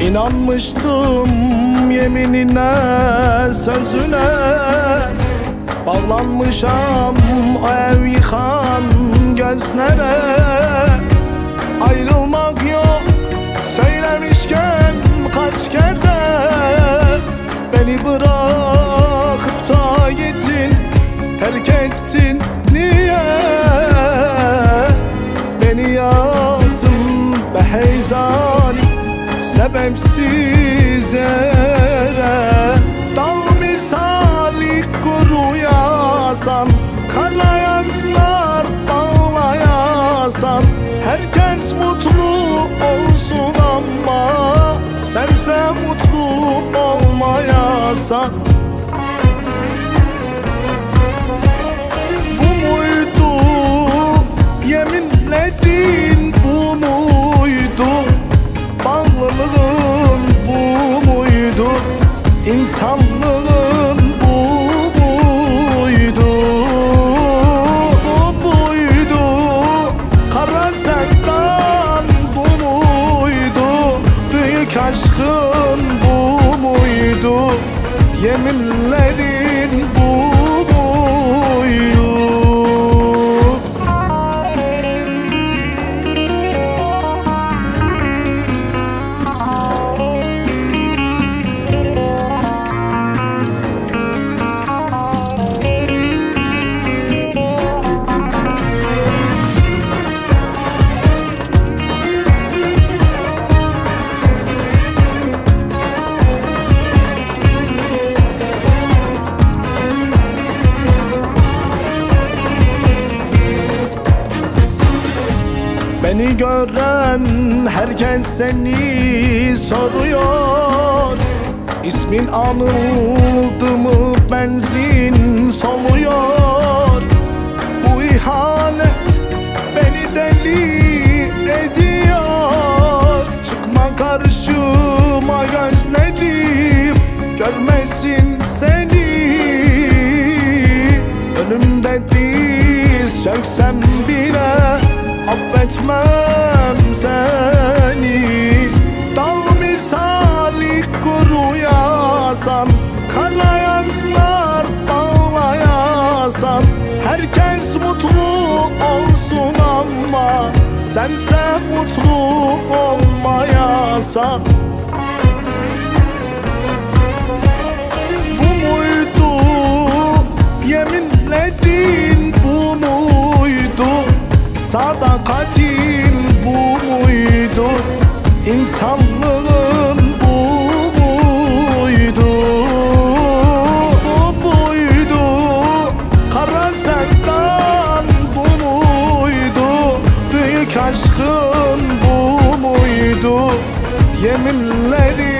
İnanmıştım yeminine sözüne. Bağlanmışam o ev yıkan gözlere Ayrılmak yok söylemişken kaç kere. Beni bırakıp da gittin terk ettin sebepsiz yere Dal misali kuruyasan Kara yazlar bağlayasan Herkes mutlu olsun ama Sense mutlu olmayasan aşkın bu muydu? Yeminlerin Beni gören herkes seni soruyor. İsmin anıldı mı benzin soluyor. Bu ihanet beni deli ediyor. Çıkma karşıma gözlerim görmesin seni. Önümde diz çöksem affetmem seni. Dal misali kuruyasan Kara yazlar bağlayasan Herkes mutlu olsun ama Sense mutlu olmayasan Bu muydu yeminlerin aşkın bu muydu? Yeminlerin